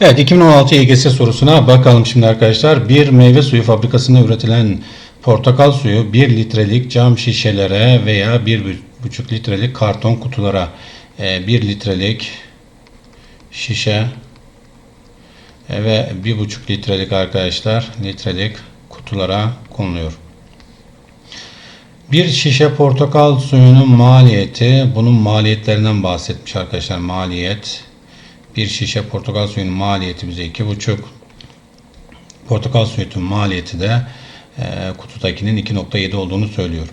Evet 2016 YGS sorusuna bakalım şimdi arkadaşlar. Bir meyve suyu fabrikasında üretilen portakal suyu 1 litrelik cam şişelere veya 1,5 litrelik karton kutulara 1 litrelik şişe e, ve 1,5 litrelik arkadaşlar litrelik kutulara konuluyor. Bir şişe portakal suyunun maliyeti bunun maliyetlerinden bahsetmiş arkadaşlar maliyet bir şişe portakal suyunun maliyeti bize 2,5 portakal suyunun maliyeti de e, kutudakinin 2.7 olduğunu söylüyor.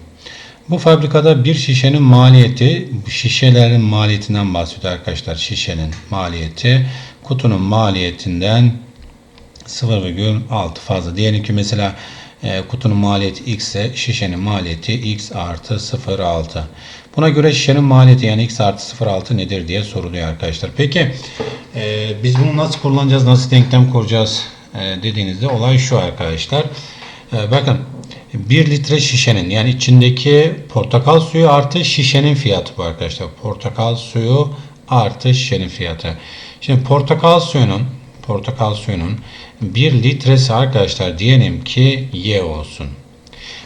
Bu fabrikada bir şişenin maliyeti şişelerin maliyetinden bahsediyor arkadaşlar. Şişenin maliyeti kutunun maliyetinden 0,6 fazla. Diyelim ki mesela e, kutunun maliyeti x ise şişenin maliyeti x artı 0,6. Buna göre şişenin maliyeti yani x artı 0,6 nedir diye soruluyor arkadaşlar. Peki e, biz bunu nasıl kullanacağız, nasıl denklem kuracağız e, dediğinizde olay şu arkadaşlar. E, bakın 1 litre şişenin yani içindeki portakal suyu artı şişenin fiyatı bu arkadaşlar. Portakal suyu artı şişenin fiyatı. Şimdi portakal suyunun portakal suyunun 1 litresi arkadaşlar diyelim ki Y olsun.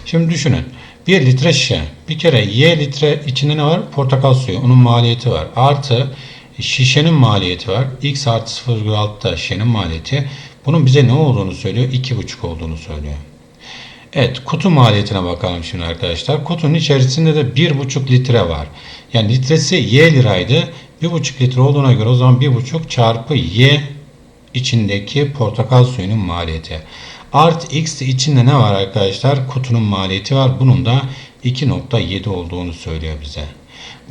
Şimdi düşünün. 1 litre şişe. Bir kere Y litre içinde ne var? Portakal suyu. Onun maliyeti var. Artı şişenin maliyeti var. X artı 0,6 da şişenin maliyeti. Bunun bize ne olduğunu söylüyor? 2,5 olduğunu söylüyor. Evet kutu maliyetine bakalım şimdi arkadaşlar. Kutunun içerisinde de 1,5 litre var. Yani litresi Y liraydı. 1,5 litre olduğuna göre o zaman 1,5 çarpı Y içindeki portakal suyunun maliyeti. Art X içinde ne var arkadaşlar? Kutunun maliyeti var. Bunun da 2.7 olduğunu söylüyor bize.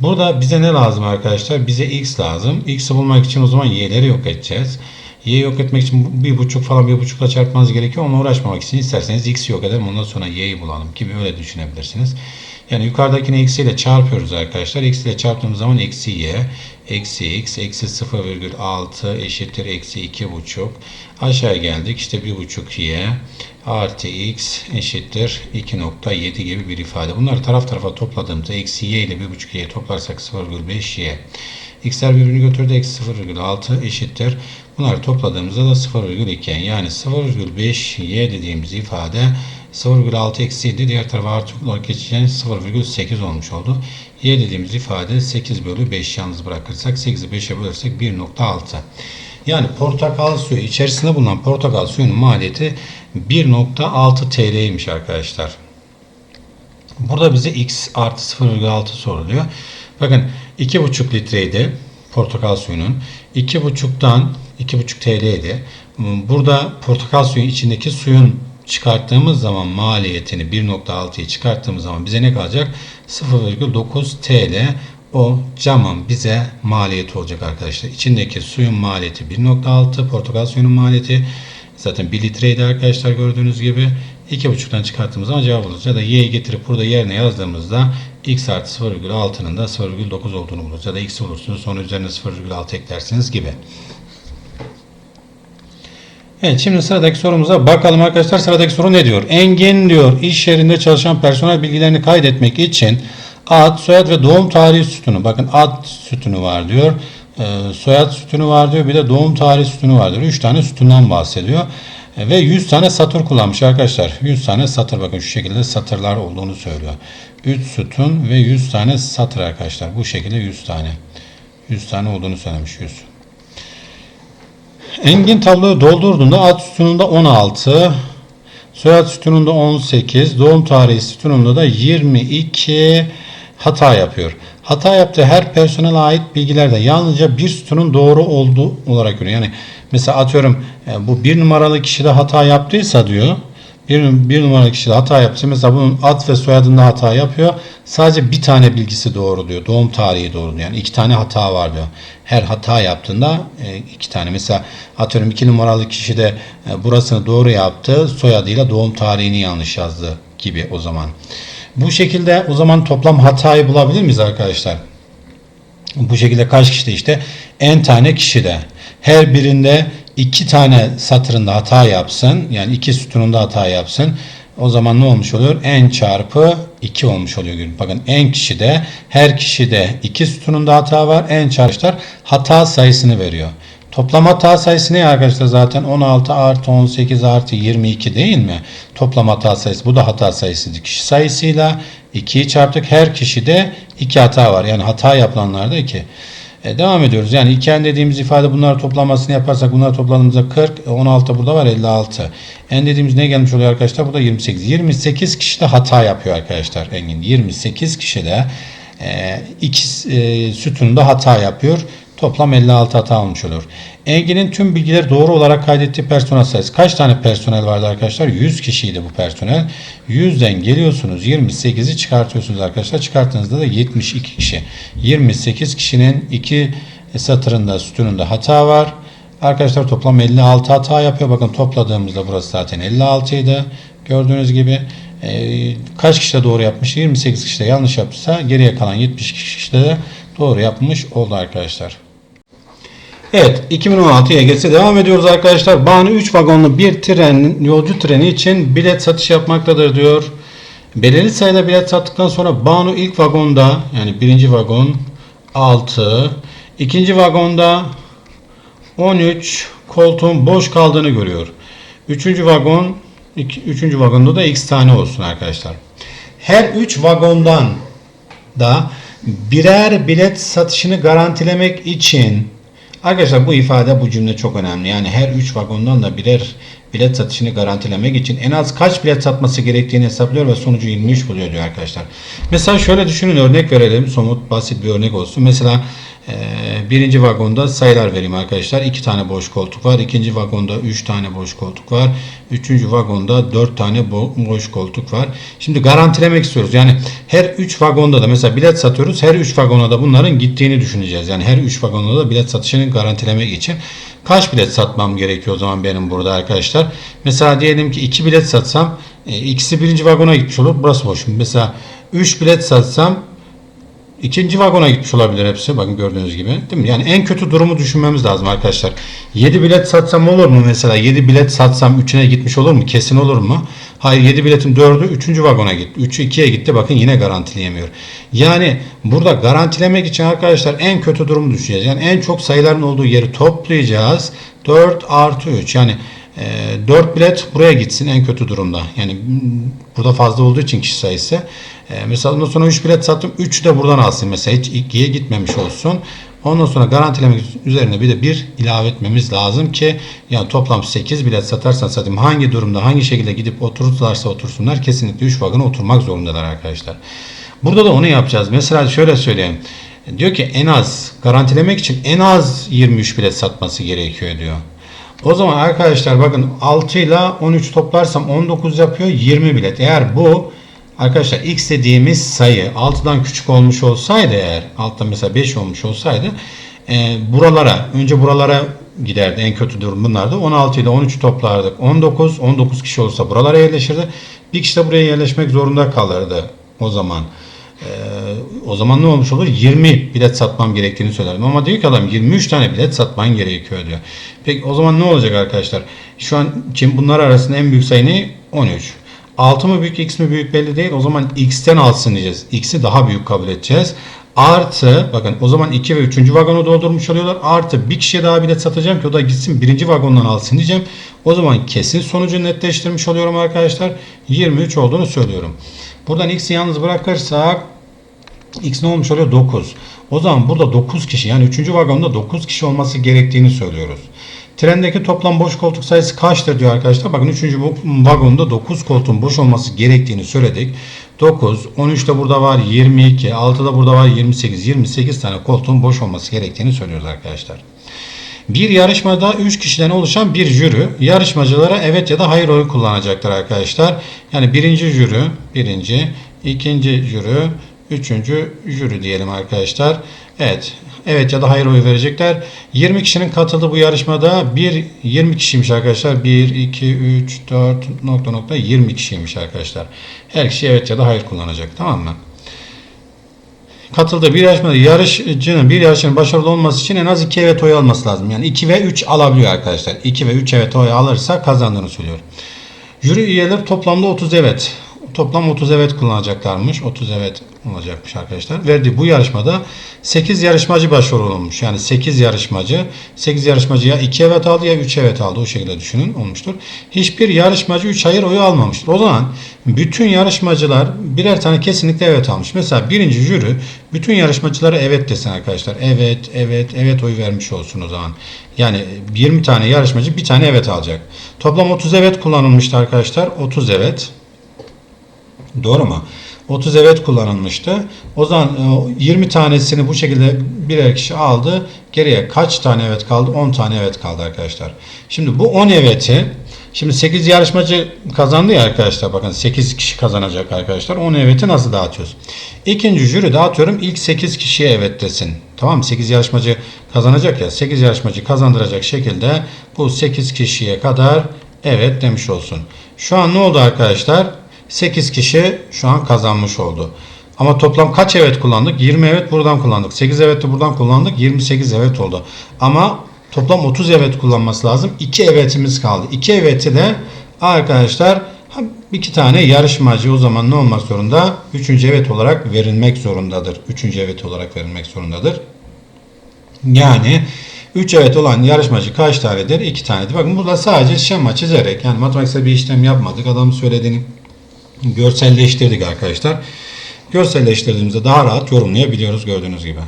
Burada bize ne lazım arkadaşlar? Bize X lazım. X'i bulmak için o zaman Y'leri yok edeceğiz. Y yok etmek için bir buçuk falan bir buçukla çarpmanız gerekiyor. Onunla uğraşmamak için isterseniz X yok edelim. Ondan sonra Y'yi bulalım gibi öyle düşünebilirsiniz. Yani yukarıdakini eksi ile çarpıyoruz arkadaşlar. Eksi ile çarptığımız zaman eksi y, eksi x, eksi 0,6 eşittir eksi 2,5. Aşağı geldik. İşte 1,5 y artı x eşittir 2,7 gibi bir ifade. Bunları taraf tarafa topladığımızda eksi y ile 1,5 y toplarsak 0,5 y. X'ler birbirini götürdü. Eksi 0,6 eşittir. Bunları topladığımızda da 0,2 yani 0,5 y dediğimiz ifade 0,6 eksi 7 diğer tarafa artı olarak geçeceğiniz 0,8 olmuş oldu. Y dediğimiz ifade 8 bölü 5 yalnız bırakırsak 8'i 5'e bölersek 1.6. Yani portakal suyu içerisinde bulunan portakal suyunun maliyeti 1.6 TL'ymiş arkadaşlar. Burada bize x artı 0,6 soruluyor. Bakın 2,5 litreydi portakal suyunun. 2,5'tan 2,5 TL'ydi. Burada portakal suyu içindeki suyun çıkarttığımız zaman maliyetini 1.6'yı çıkarttığımız zaman bize ne kalacak? 0,9 TL o camın bize maliyeti olacak arkadaşlar. İçindeki suyun maliyeti 1.6 portakal suyunun maliyeti zaten 1 litreydi arkadaşlar gördüğünüz gibi. 2.5'tan çıkarttığımız zaman cevap olacak. Ya da y'yi getirip burada yerine yazdığımızda x artı 0,6'nın da 0,9 olduğunu buluruz. Ya da x olursunuz sonra üzerine 0,6 eklersiniz gibi. Evet şimdi sıradaki sorumuza bakalım arkadaşlar. Sıradaki soru ne diyor? Engin diyor iş yerinde çalışan personel bilgilerini kaydetmek için ad, soyad ve doğum tarihi sütunu. Bakın ad sütunu var diyor. E, soyad sütunu var diyor. Bir de doğum tarihi sütunu var diyor. 3 tane sütundan bahsediyor. E, ve 100 tane satır kullanmış arkadaşlar. 100 tane satır bakın şu şekilde satırlar olduğunu söylüyor. 3 sütun ve 100 tane satır arkadaşlar. Bu şekilde 100 tane. 100 tane olduğunu söylemiş 100. Engin tabloyu doldurduğunda ad sütununda 16, soyad sütununda 18, doğum tarihi sütununda da 22 hata yapıyor. Hata yaptığı her personele ait bilgilerde yalnızca bir sütunun doğru olduğu olarak görüyor. Yani mesela atıyorum e, bu bir numaralı kişide hata yaptıysa diyor bir, bir numaralı kişide hata yaptıysa mesela bunun ad ve soyadında hata yapıyor. Sadece bir tane bilgisi doğru diyor. Doğum tarihi doğru diyor. Yani iki tane hata var diyor. Her hata yaptığında e, iki tane. Mesela atıyorum iki numaralı kişi de e, burasını doğru yaptı. Soyadıyla doğum tarihini yanlış yazdı gibi o zaman. Bu şekilde o zaman toplam hatayı bulabilir miyiz arkadaşlar? Bu şekilde kaç kişide işte en tane kişide. Her birinde iki tane satırında hata yapsın. Yani iki sütununda hata yapsın. O zaman ne olmuş oluyor? n çarpı 2 olmuş oluyor. Bakın n kişide her kişide iki sütununda hata var. n çarpışlar hata sayısını veriyor. Toplam hata sayısı ne arkadaşlar? Zaten 16 artı 18 artı 22 değil mi? Toplam hata sayısı. Bu da hata sayısıydı. Kişi sayısıyla 2'yi çarptık. Her kişide 2 hata var. Yani hata yapılanlarda 2. E, devam ediyoruz. Yani 2 n dediğimiz ifade bunları toplamasını yaparsak bunları topladığımızda 40. e, 16 burada var 56. N dediğimiz ne gelmiş oluyor arkadaşlar? Bu da 28. 28 kişi de hata yapıyor arkadaşlar. Engin 28 kişi de e, iki e, sütununda hata yapıyor. Toplam 56 hata olmuş olur. Engin'in tüm bilgileri doğru olarak kaydettiği personel sayısı. Kaç tane personel vardı arkadaşlar? 100 kişiydi bu personel. 100'den geliyorsunuz 28'i çıkartıyorsunuz arkadaşlar. Çıkarttığınızda da 72 kişi. 28 kişinin iki satırında sütununda hata var. Arkadaşlar toplam 56 hata yapıyor. Bakın topladığımızda burası zaten 56 idi. Gördüğünüz gibi e, kaç kişi de doğru yapmış? 28 kişi de yanlış yaptıysa geriye kalan 70 kişi de doğru yapmış oldu arkadaşlar. Evet 2016 YGS devam ediyoruz arkadaşlar. Banu 3 vagonlu bir tren, yolcu treni için bilet satış yapmaktadır diyor. Belirli sayıda bilet sattıktan sonra Banu ilk vagonda yani birinci vagon 6, ikinci vagonda 13 koltuğun boş kaldığını görüyor. Üçüncü vagon, iki- üçüncü vagonda da x tane olsun arkadaşlar. Her 3 vagondan da birer bilet satışını garantilemek için arkadaşlar bu ifade bu cümle çok önemli. Yani her 3 vagondan da birer bilet satışını garantilemek için en az kaç bilet satması gerektiğini hesaplıyor ve sonucu 23 buluyor diyor arkadaşlar. Mesela şöyle düşünün örnek verelim. Somut basit bir örnek olsun. Mesela birinci vagonda sayılar vereyim arkadaşlar. İki tane boş koltuk var. İkinci vagonda üç tane boş koltuk var. Üçüncü vagonda dört tane bo- boş koltuk var. Şimdi garantilemek istiyoruz. Yani her üç vagonda da mesela bilet satıyoruz. Her üç vagona da bunların gittiğini düşüneceğiz. Yani her üç vagonda da bilet satışını garantilemek için kaç bilet satmam gerekiyor o zaman benim burada arkadaşlar. Mesela diyelim ki iki bilet satsam e, ikisi birinci vagona gitmiş olur. Burası boş. Mesela üç bilet satsam İkinci vagona gitmiş olabilir hepsi. Bakın gördüğünüz gibi. Değil mi? Yani en kötü durumu düşünmemiz lazım arkadaşlar. 7 bilet satsam olur mu mesela? 7 bilet satsam 3'üne gitmiş olur mu? Kesin olur mu? Hayır 7 biletin 4'ü 3. vagona gitti. 3'ü 2'ye gitti. Bakın yine garantileyemiyor. Yani burada garantilemek için arkadaşlar en kötü durumu düşüneceğiz. Yani en çok sayıların olduğu yeri toplayacağız. 4 artı 3. Yani e, 4 bilet buraya gitsin en kötü durumda. Yani burada fazla olduğu için kişi sayısı. E, mesela ondan sonra 3 bilet sattım. 3'ü de buradan alsın mesela. Hiç 2'ye gitmemiş olsun. Ondan sonra garantilemek üzerine bir de 1 ilave etmemiz lazım ki yani toplam 8 bilet satarsan satayım hangi durumda hangi şekilde gidip otururlarsa otursunlar kesinlikle 3 vagona oturmak zorundalar arkadaşlar. Burada da onu yapacağız. Mesela şöyle söyleyeyim. Diyor ki en az garantilemek için en az 23 bilet satması gerekiyor diyor. O zaman arkadaşlar bakın 6 ile 13 toplarsam 19 yapıyor 20 bilet. Eğer bu arkadaşlar x dediğimiz sayı 6'dan küçük olmuş olsaydı eğer altta mesela 5 olmuş olsaydı e, buralara önce buralara giderdi en kötü durum bunlardı. 16 ile 13 toplardık. 19 19 kişi olsa buralara yerleşirdi. Bir kişi de buraya yerleşmek zorunda kalırdı o zaman. Ee, o zaman ne olmuş olur? 20 bilet satmam gerektiğini söylerdim. Ama diyor ki adam 23 tane bilet satman gerekiyor diyor. Peki o zaman ne olacak arkadaşlar? Şu an için bunlar arasında en büyük sayı ne? 13. 6 mı büyük x mi büyük belli değil. O zaman x'ten alsın diyeceğiz. X'i daha büyük kabul edeceğiz. Artı bakın o zaman 2 ve 3. vagonu doldurmuş oluyorlar. Artı bir kişiye daha bilet satacağım ki o da gitsin birinci vagondan alsın diyeceğim. O zaman kesin sonucu netleştirmiş oluyorum arkadaşlar. 23 olduğunu söylüyorum. Buradan x'i yalnız bırakırsak x ne olmuş oluyor? 9. O zaman burada 9 kişi yani 3. vagonda 9 kişi olması gerektiğini söylüyoruz. Trendeki toplam boş koltuk sayısı kaçtır diyor arkadaşlar. Bakın 3. vagonda 9 koltuğun boş olması gerektiğini söyledik. 9, 13 de burada var 22, 6 da burada var 28, 28 tane koltuğun boş olması gerektiğini söylüyoruz arkadaşlar. Bir yarışmada 3 kişiden oluşan bir jüri yarışmacılara evet ya da hayır oyu kullanacaktır arkadaşlar. Yani birinci jüri, birinci, ikinci jüri, üçüncü jüri diyelim arkadaşlar. Evet, evet ya da hayır oyu verecekler. 20 kişinin katıldığı bu yarışmada bir 20 kişiymiş arkadaşlar. 1, 2, 3, 4 nokta nokta 20 kişiymiş arkadaşlar. Her kişi evet ya da hayır kullanacak tamam mı? katıldığı bir yarışmada yarışçının bir yarışçının başarılı olması için en az 2 evet oy alması lazım. Yani 2 ve 3 alabiliyor arkadaşlar. 2 ve 3 evet oy alırsa kazandığını söylüyor. Jüri üyeleri toplamda 30 evet toplam 30 evet kullanacaklarmış. 30 evet olacakmış arkadaşlar. Verdiği bu yarışmada 8 yarışmacı başvurulmuş. Yani 8 yarışmacı 8 yarışmacı ya 2 evet aldı ya 3 evet aldı. O şekilde düşünün olmuştur. Hiçbir yarışmacı 3 hayır oyu almamıştır. O zaman bütün yarışmacılar birer tane kesinlikle evet almış. Mesela birinci jüri bütün yarışmacılara evet desin arkadaşlar. Evet, evet, evet oyu vermiş olsun o zaman. Yani 20 tane yarışmacı bir tane evet alacak. Toplam 30 evet kullanılmıştı arkadaşlar. 30 evet. Doğru mu? 30 evet kullanılmıştı. O zaman e, 20 tanesini bu şekilde birer kişi aldı. Geriye kaç tane evet kaldı? 10 tane evet kaldı arkadaşlar. Şimdi bu 10 eveti Şimdi 8 yarışmacı kazandı ya arkadaşlar. Bakın 8 kişi kazanacak arkadaşlar. 10 eveti nasıl dağıtıyoruz? İkinci jüri dağıtıyorum. İlk 8 kişiye evet desin. Tamam mı? 8 yarışmacı kazanacak ya. 8 yarışmacı kazandıracak şekilde bu 8 kişiye kadar evet demiş olsun. Şu an ne oldu arkadaşlar? 8 kişi şu an kazanmış oldu. Ama toplam kaç evet kullandık? 20 evet buradan kullandık. 8 evet de buradan kullandık. 28 evet oldu. Ama toplam 30 evet kullanması lazım. 2 evetimiz kaldı. 2 eveti de arkadaşlar iki tane yarışmacı o zaman ne olmak zorunda? 3. evet olarak verilmek zorundadır. 3. evet olarak verilmek zorundadır. Yani 3 evet olan yarışmacı kaç tanedir? 2 tanedir. Bakın burada sadece şema çizerek yani matematiksel bir işlem yapmadık. Adam söylediğini görselleştirdik arkadaşlar. Görselleştirdiğimizde daha rahat yorumlayabiliyoruz gördüğünüz gibi.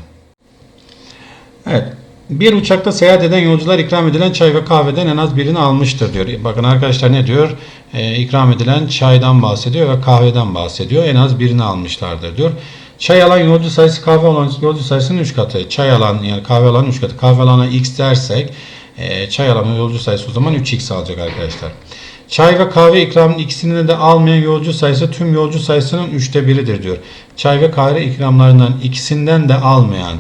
Evet. Bir uçakta seyahat eden yolcular ikram edilen çay ve kahveden en az birini almıştır diyor. Bakın arkadaşlar ne diyor? Ee, ikram edilen çaydan bahsediyor ve kahveden bahsediyor. En az birini almışlardır diyor. Çay alan yolcu sayısı kahve alan yolcu sayısının 3 katı. Çay alan yani kahve alan 3 katı. Kahve alana x dersek e, çay alan yolcu sayısı o zaman 3x alacak arkadaşlar. Çay ve kahve ikramının ikisini de almayan yolcu sayısı tüm yolcu sayısının üçte biridir diyor. Çay ve kahve ikramlarından ikisinden de almayan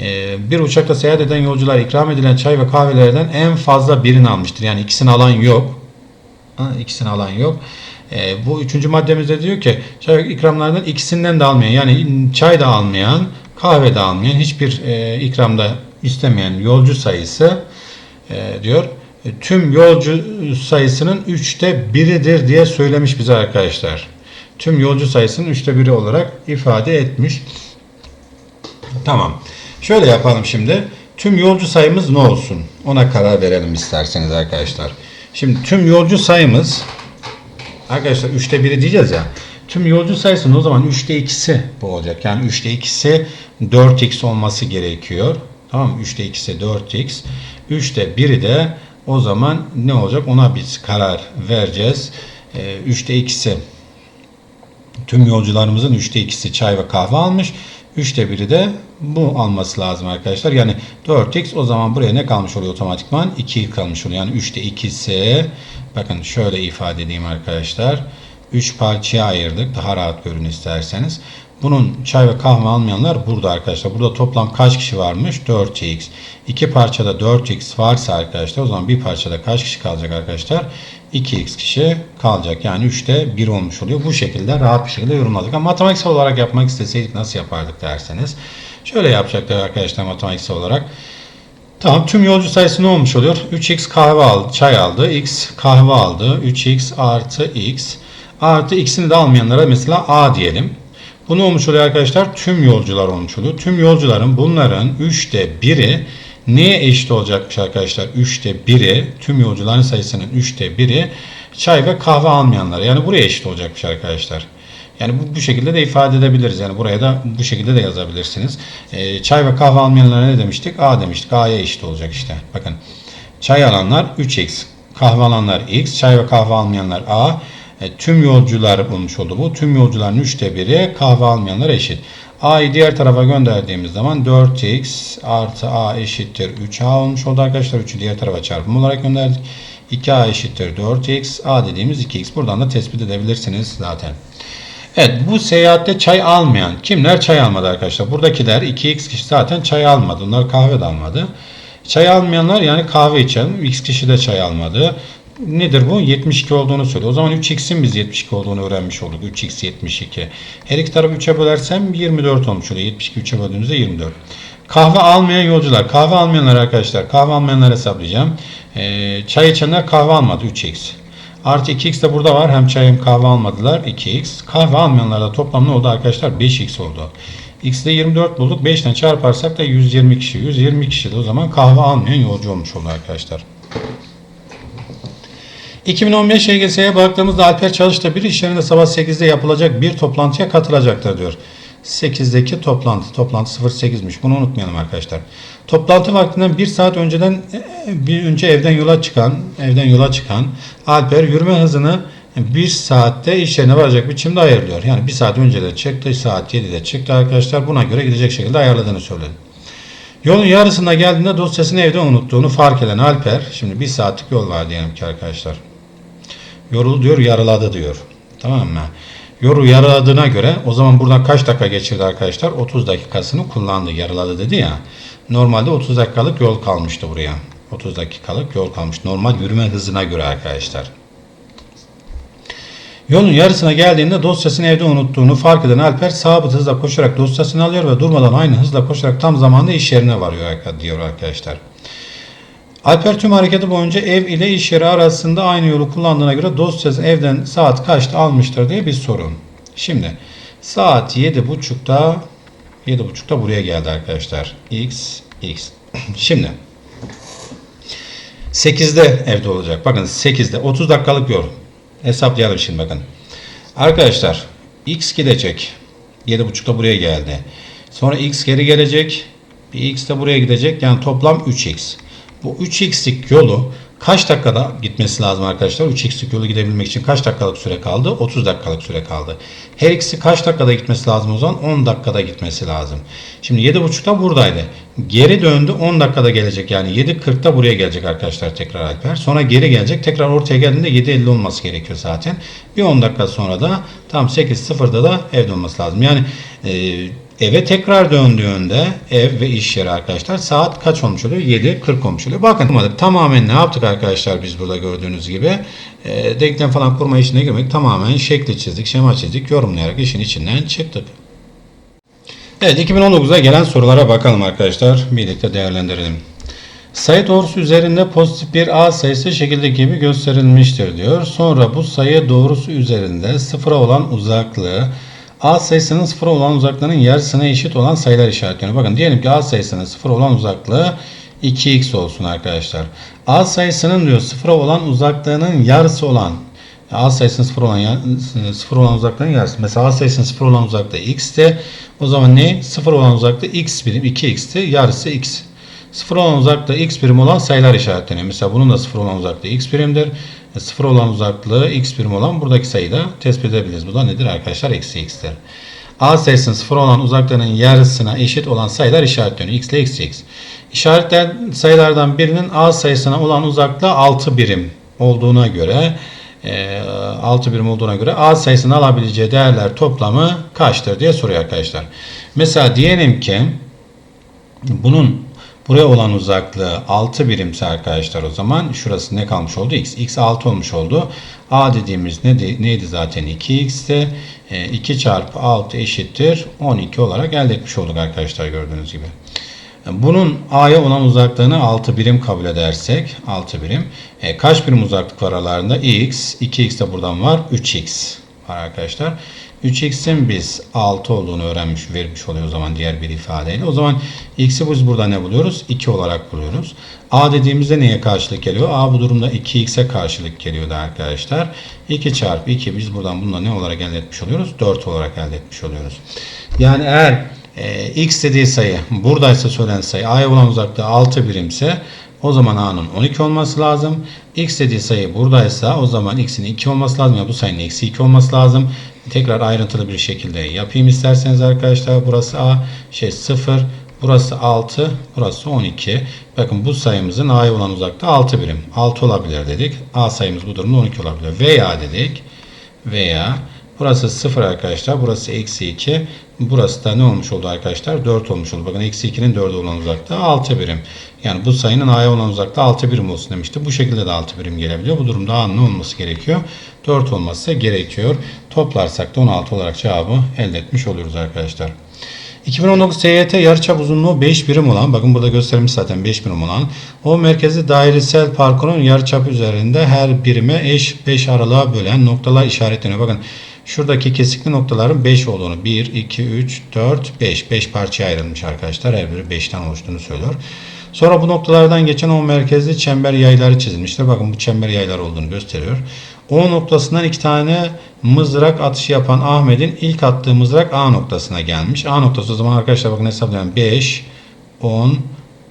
e, bir uçakta seyahat eden yolcular ikram edilen çay ve kahvelerden en fazla birini almıştır. Yani ikisini alan yok. Ha, ikisini alan yok. E, bu üçüncü maddemizde diyor ki çay ve ikramlardan ikisinden de almayan yani çay da almayan kahve de almayan hiçbir e, ikramda istemeyen yolcu sayısı e, diyor tüm yolcu sayısının üçte biridir diye söylemiş bize arkadaşlar. Tüm yolcu sayısının üçte biri olarak ifade etmiş. Tamam. Şöyle yapalım şimdi. Tüm yolcu sayımız ne olsun? Ona karar verelim isterseniz arkadaşlar. Şimdi tüm yolcu sayımız arkadaşlar üçte biri diyeceğiz ya. Tüm yolcu sayısının o zaman üçte ikisi bu olacak. Yani üçte ikisi 4x olması gerekiyor. Tamam mı? 3'te 2'si 4x. 3'te 1'i de o zaman ne olacak? Ona biz karar vereceğiz. Ee, 3'te 2'si tüm yolcularımızın 3'te 2'si çay ve kahve almış. 3'te 1'i de bu alması lazım arkadaşlar. Yani 4x o zaman buraya ne kalmış oluyor otomatikman? 2 kalmış oluyor. Yani 3'te 2'si bakın şöyle ifade edeyim arkadaşlar. 3 parçaya ayırdık. Daha rahat görün isterseniz. Bunun çay ve kahve almayanlar burada arkadaşlar. Burada toplam kaç kişi varmış? 4x. İki parçada 4x varsa arkadaşlar o zaman bir parçada kaç kişi kalacak arkadaşlar? 2x kişi kalacak. Yani 3'te 1 olmuş oluyor. Bu şekilde rahat bir şekilde yorumladık. Ama matematiksel olarak yapmak isteseydik nasıl yapardık derseniz. Şöyle yapacaklar arkadaşlar matematiksel olarak. Tamam tüm yolcu sayısı ne olmuş oluyor? 3x kahve aldı, çay aldı. x kahve aldı. 3x artı x. Artı x'ini de almayanlara mesela a diyelim. Bu ne olmuş oluyor arkadaşlar? Tüm yolcular olmuş oluyor. Tüm yolcuların bunların 3'te 1'i neye eşit olacakmış arkadaşlar? 3'te 1'i tüm yolcuların sayısının 3'te 1'i çay ve kahve almayanlar. Yani buraya eşit olacakmış arkadaşlar. Yani bu, bu şekilde de ifade edebiliriz. Yani buraya da bu şekilde de yazabilirsiniz. E, çay ve kahve almayanlara ne demiştik? A demiştik. A'ya eşit olacak işte. Bakın. Çay alanlar 3x. Kahve alanlar x. Çay ve kahve almayanlar A. E, tüm yolcular bulmuş oldu bu. Tüm yolcuların 3'te biri kahve almayanlar eşit. A'yı diğer tarafa gönderdiğimiz zaman 4x artı A eşittir 3A olmuş oldu arkadaşlar. 3'ü diğer tarafa çarpım olarak gönderdik. 2A eşittir 4x. A dediğimiz 2x. Buradan da tespit edebilirsiniz zaten. Evet bu seyahatte çay almayan kimler çay almadı arkadaşlar? Buradakiler 2x kişi zaten çay almadı. Onlar kahve de almadı. Çay almayanlar yani kahve içen x kişi de çay almadı. Nedir bu? 72 olduğunu söylüyor. O zaman 3x'in biz 72 olduğunu öğrenmiş olduk. 3x 72. Her iki tarafı 3'e bölersem 24 olmuş oluyor. 72 3'e böldüğümüzde 24. Kahve almayan yolcular. Kahve almayanlar arkadaşlar. Kahve almayanlar hesaplayacağım. Ee, çay içenler kahve almadı 3x. Artı 2x de burada var. Hem çay hem kahve almadılar. 2x. Kahve almayanlar da toplam ne oldu arkadaşlar? 5x oldu. X'de 24 bulduk. 5'ten çarparsak da 120 kişi. 120 kişi de o zaman kahve almayan yolcu olmuş oldu arkadaşlar. 2015 YGS'ye baktığımızda Alper Çalış'ta bir iş yerinde sabah 8'de yapılacak bir toplantıya katılacaktır diyor. 8'deki toplantı. Toplantı 08'miş. Bunu unutmayalım arkadaşlar. Toplantı vaktinden bir saat önceden e, bir önce evden yola çıkan, evden yola çıkan Alper yürüme hızını bir saatte iş yerine varacak biçimde ayarlıyor. Yani bir saat önce de çıktı, saat 7'de çıktı arkadaşlar. Buna göre gidecek şekilde ayarladığını söyledi. Yolun yarısında geldiğinde dosyasını evde unuttuğunu fark eden Alper, şimdi bir saatlik yol var diyelim ki arkadaşlar. Yorul diyor, yarıladı diyor. Tamam mı? Yoru yaraladığına göre o zaman buradan kaç dakika geçirdi arkadaşlar? 30 dakikasını kullandı. Yarıladı dedi ya. Normalde 30 dakikalık yol kalmıştı buraya. 30 dakikalık yol kalmış. Normal yürüme hızına göre arkadaşlar. Yolun yarısına geldiğinde dosyasını evde unuttuğunu fark eden Alper sabit hızla koşarak dosyasını alıyor ve durmadan aynı hızla koşarak tam zamanda iş yerine varıyor diyor arkadaşlar. Alper tüm hareketi boyunca ev ile iş yeri arasında aynı yolu kullandığına göre dosyası evden saat kaçta almıştır diye bir soru. Şimdi saat 7.30'da 7.30'da buraya geldi arkadaşlar. X X. Şimdi 8'de evde olacak. Bakın 8'de 30 dakikalık yol. Hesaplayalım şimdi bakın. Arkadaşlar X gidecek. 7.30'da buraya geldi. Sonra X geri gelecek. Bir X de buraya gidecek. Yani toplam 3X. Bu 3x'lik yolu kaç dakikada gitmesi lazım arkadaşlar? 3x'lik yolu gidebilmek için kaç dakikalık süre kaldı? 30 dakikalık süre kaldı. Her ikisi kaç dakikada gitmesi lazım o zaman? 10 dakikada gitmesi lazım. Şimdi 7.30'da buradaydı. Geri döndü 10 dakikada gelecek. Yani 7.40'da buraya gelecek arkadaşlar tekrar Alper. Sonra geri gelecek. Tekrar ortaya geldiğinde 7.50 olması gerekiyor zaten. Bir 10 dakika sonra da tam 8.00'da da evde olması lazım. Yani eee Eve tekrar döndüğünde ev ve iş yeri arkadaşlar saat kaç olmuş oluyor? 7.40 olmuş oluyor. Bakın tamamen ne yaptık arkadaşlar biz burada gördüğünüz gibi. E, denklem falan kurma işine girmek tamamen şekli çizdik, şema çizdik, yorumlayarak işin içinden çıktık. Evet 2019'da gelen sorulara bakalım arkadaşlar. Birlikte değerlendirelim. Sayı doğrusu üzerinde pozitif bir A sayısı şekilde gibi gösterilmiştir diyor. Sonra bu sayı doğrusu üzerinde sıfıra olan uzaklığı A sayısının sıfır olan uzaklığının yarısına eşit olan sayılar işaretleniyor. Bakın diyelim ki A sayısının sıfır olan uzaklığı 2x olsun arkadaşlar. A sayısının diyor sıfır olan uzaklığının yarısı olan A sayısının sıfır olan sıfır olan uzaklığının yarısı. Mesela A sayısının sıfır olan uzaklığı x'ti. O zaman ne? Sıfır olan uzaklığı x birim 2x'ti. Yarısı x. Sıfır olan uzaklığı x birim olan sayılar işaretleniyor. Mesela bunun da sıfır olan uzaklığı x birimdir. Sıfır olan uzaklığı x birim olan buradaki sayıyı da tespit edebiliriz. Bu da nedir arkadaşlar? Eksi x'tir. A sayısının sıfır olan uzaklığının yarısına eşit olan sayılar işaretleniyor. x ile eksi x. İşaretlen sayılardan birinin A sayısına olan uzaklığı 6 birim olduğuna göre 6 birim olduğuna göre A sayısının alabileceği değerler toplamı kaçtır diye soruyor arkadaşlar. Mesela diyelim ki bunun Buraya olan uzaklığı 6 birimse arkadaşlar o zaman şurası ne kalmış oldu? X. X 6 olmuş oldu. A dediğimiz neydi, neydi zaten? 2x'ti. E, 2 çarpı 6 eşittir 12 olarak elde etmiş olduk arkadaşlar gördüğünüz gibi. Bunun A'ya olan uzaklığını 6 birim kabul edersek 6 birim. E, kaç birim uzaklık var aralarında? X, 2x de buradan var. 3x var arkadaşlar. 3x'in biz 6 olduğunu öğrenmiş, vermiş oluyor o zaman diğer bir ifadeyle. O zaman x'i biz burada ne buluyoruz? 2 olarak buluyoruz. a dediğimizde neye karşılık geliyor? a bu durumda 2x'e karşılık geliyordu arkadaşlar. 2 çarpı 2 biz buradan bununla ne olarak elde etmiş oluyoruz? 4 olarak elde etmiş oluyoruz. Yani eğer e, x dediği sayı buradaysa söylenen sayı a'ya olan uzaklığı 6 birimse o zaman a'nın 12 olması lazım. x dediği sayı buradaysa o zaman x'in 2 olması lazım. Ya bu sayının eksi 2 olması lazım. Tekrar ayrıntılı bir şekilde yapayım isterseniz arkadaşlar. Burası a şey 0. Burası 6. Burası 12. Bakın bu sayımızın a'ya olan uzaklığı 6 birim. 6 olabilir dedik. a sayımız bu durumda 12 olabilir. Veya dedik. Veya Burası 0 arkadaşlar. Burası eksi 2. Burası da ne olmuş oldu arkadaşlar? 4 olmuş oldu. Bakın eksi 2'nin 4'e olan uzaklığı 6 birim. Yani bu sayının a'ya olan uzaklığı 6 birim olsun demişti. Bu şekilde de 6 birim gelebiliyor. Bu durumda a'nın ne olması gerekiyor? 4 olması gerekiyor. Toplarsak da 16 olarak cevabı elde etmiş oluyoruz arkadaşlar. 2019 TYT yarıçap uzunluğu 5 birim olan, bakın burada gösterilmiş zaten 5 birim olan, o merkezi dairesel parkurun yarıçapı üzerinde her birime eş 5 aralığa bölen noktalar işaretleniyor. Bakın şuradaki kesikli noktaların 5 olduğunu, 1, 2, 3, 4, 5, 5 parçaya ayrılmış arkadaşlar. Her biri 5'ten oluştuğunu söylüyor. Sonra bu noktalardan geçen o merkezli çember yayları çizilmiştir. Bakın bu çember yaylar olduğunu gösteriyor. O noktasından iki tane mızrak atışı yapan Ahmet'in ilk attığı mızrak A noktasına gelmiş. A noktası o zaman arkadaşlar bakın hesaplayalım. 5, 10,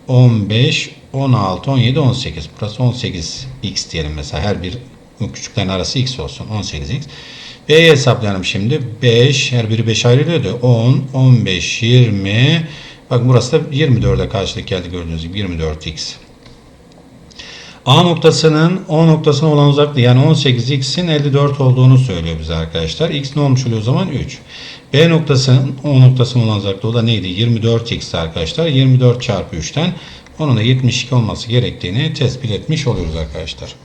15, 16, 17, 18. Burası 18x diyelim mesela. Her bir küçüklerin arası x olsun. 18x. B'yi hesaplayalım şimdi. 5, her biri 5 ayrılıyordu. 10, 15, 20. Bak burası da 24'e karşılık geldi gördüğünüz gibi 24x. A noktasının O noktasına olan uzaklığı yani 18x'in 54 olduğunu söylüyor bize arkadaşlar. X ne olmuş oluyor o zaman? 3. B noktasının O noktasına olan uzaklığı o da neydi? 24x arkadaşlar. 24 çarpı 3'ten onun da 72 olması gerektiğini tespit etmiş oluyoruz arkadaşlar.